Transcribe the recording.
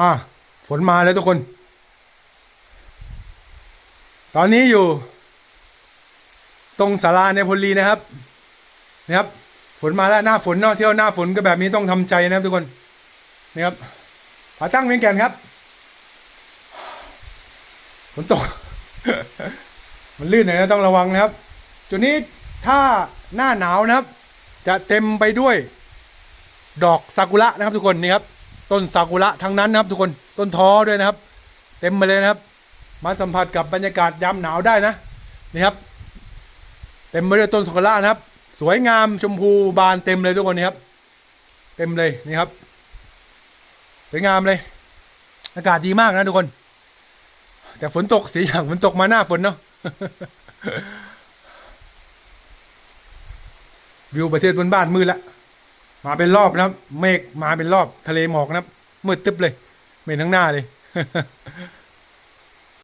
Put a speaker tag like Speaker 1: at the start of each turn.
Speaker 1: อ่าฝนมาแล้วทุกคน ตอนนี้อยู่ ตรงศาลาในพลีนะครับ นะครับ ฝนมาแล้วหน้าฝนเนาะเที่ยวหน้าฝนก็แบบนี้ต้องทำใจนะครับทุกคนนะครับผาตั้งเวียงแก่นครับฝนตก มันลื่นหน่อยนะต้องระวังนะครับ จุดนี้ถ้าหน้าหนาวนะครับ จะเต็มไปด้วย ดอกซากุระนะครับทุกคนนี่ครับ ต้นซากุระทั้งนั้นนะครับ ทุกคนต้นท้อด้วยนะครับ เต็มไปเลยนะครับ มาสัมผัสกับบรรยากาศยามหนาวได้นะนี่ครับ เต็มไปด้วยต้นซากุระนะครับ สวยงามชมพูบานเต็มเลยทุกคนนี่ครับ เต็มเลยนี่ครับ สวยงามเลย อากาศดีมากนะทุกคน แต่ฝนตกสีอย่างฝนตกมาหน้าฝนเนาะวิวประเทศบนบ้านมืดละ มาเป็นรอบนะครับ เมฆมาเป็นรอบทะเลหมอกนะครับมืดตึ๊บเลยเมฆทั้งหน้าเลย